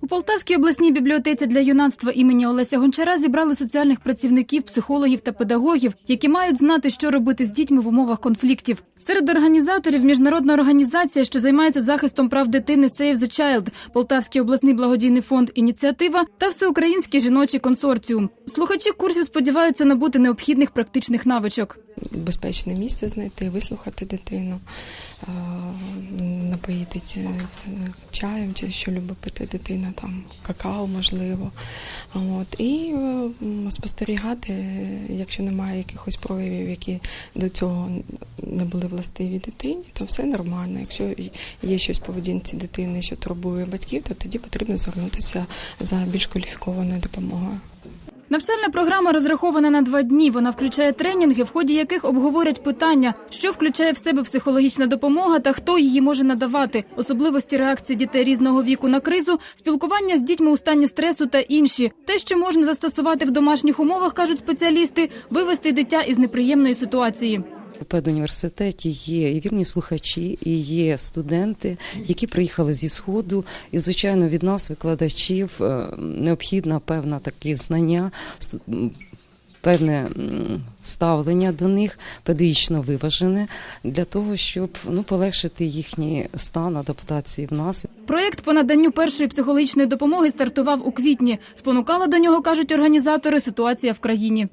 У Полтавській обласній бібліотеці для юнацтва імені Олеся Гончара зібрали соціальних працівників, психологів та педагогів, які мають знати, що робити з дітьми в умовах конфліктів. Серед організаторів міжнародна організація, що займається захистом прав дитини Save the Child, Полтавський обласний благодійний фонд Ініціатива та Всеукраїнський жіночий консорціум. Слухачі курсів сподіваються набути необхідних практичних навичок. безпечне місце знайти, вислухати дитину, напоїти чи- чаєм, чи що любить пити дитина, там какао, можливо. От. І е, спостерігати, якщо немає якихось проявів, які до цього не були властиві дитині, то все нормально. Якщо є щось в поведінці дитини, що турбує батьків, то тоді потрібно звернутися за більш кваліфікованою допомогою. Навчальна програма розрахована на два дні. Вона включає тренінги, в ході яких обговорять питання, що включає в себе психологічна допомога та хто її може надавати, особливості реакції дітей різного віку на кризу, спілкування з дітьми у стані стресу та інші. Те, що можна застосувати в домашніх умовах, кажуть спеціалісти, вивести дитя із неприємної ситуації. У педуніверситеті є і вірні слухачі, і є студенти, які приїхали зі сходу. І звичайно, від нас, викладачів, е, необхідна певна такі знання. Певне ставлення до них педагогічно виважене для того, щоб ну полегшити їхній стан адаптації в нас. Проєкт по наданню першої психологічної допомоги стартував у квітні. Спонукала до нього, кажуть організатори, ситуація в країні.